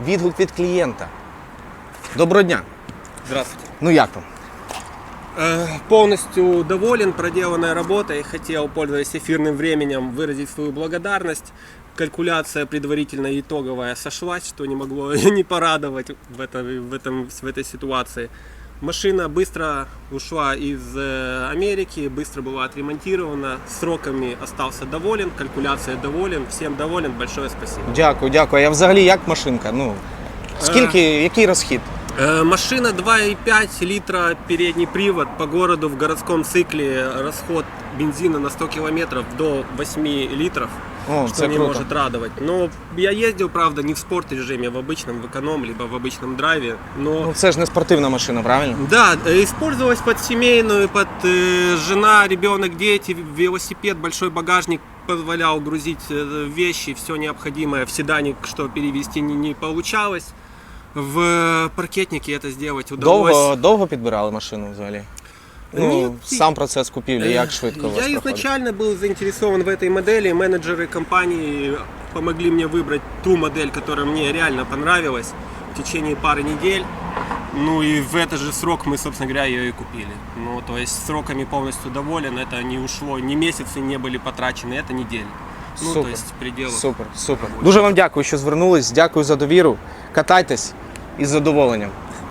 Відгук від клієнта. Доброго дня. Здравствуйте. Ну як там? Э, Полностью доволен проделанной работой. Хотел, пользуясь эфирным временем, выразить свою благодарность. Калькуляция предварительно итоговая сошлась, что не могло не порадовать в, это, в, этом, в этой ситуации. Машина быстро ушла из э, Америки, быстро была отремонтирована, сроками остался доволен, калькуляция доволен, всем доволен, большое спасибо. Дякую, дякую. А я взагалі як машинка? Ну, скільки, який розхід? Э, Машина 2,5 литра передний привод по городу в городском цикле расход бензина на 100 километров до 8 литров, О, что це не круто. может радовать. Но я ездил, правда, не в спорт режиме, в обычном, в эконом, либо в обычном драйве. Но Ну, це ж не спортивна машина, правильно? да, э, использовалась под семейную, под э, жена, ребенок, дети, велосипед, большой багажник позволял грузить э, вещи, все необходимое в седане, что перевести не, не получалось. В паркетнике это сделать удалось. Довго, довго підбирали машину взагалі? Ну, Ні, сам процес купівлі, як Э, швидко у вас Я проходить? изначально был заинтересован в этой модели. Менеджеры компании помогли мне выбрать ту модель, которая мне реально понравилась в течение пары недель. Ну и в этот же срок мы, собственно говоря, ее и купили. Ну, то есть сроками полностью доволен. Это не ушло, ни месяцы не были потрачены, это недель. Ну, Супер. то есть предел. Супер, супер. Дуже вам дякую, що звернулись. Дякую за довіру. Катайтесь із задоволенням.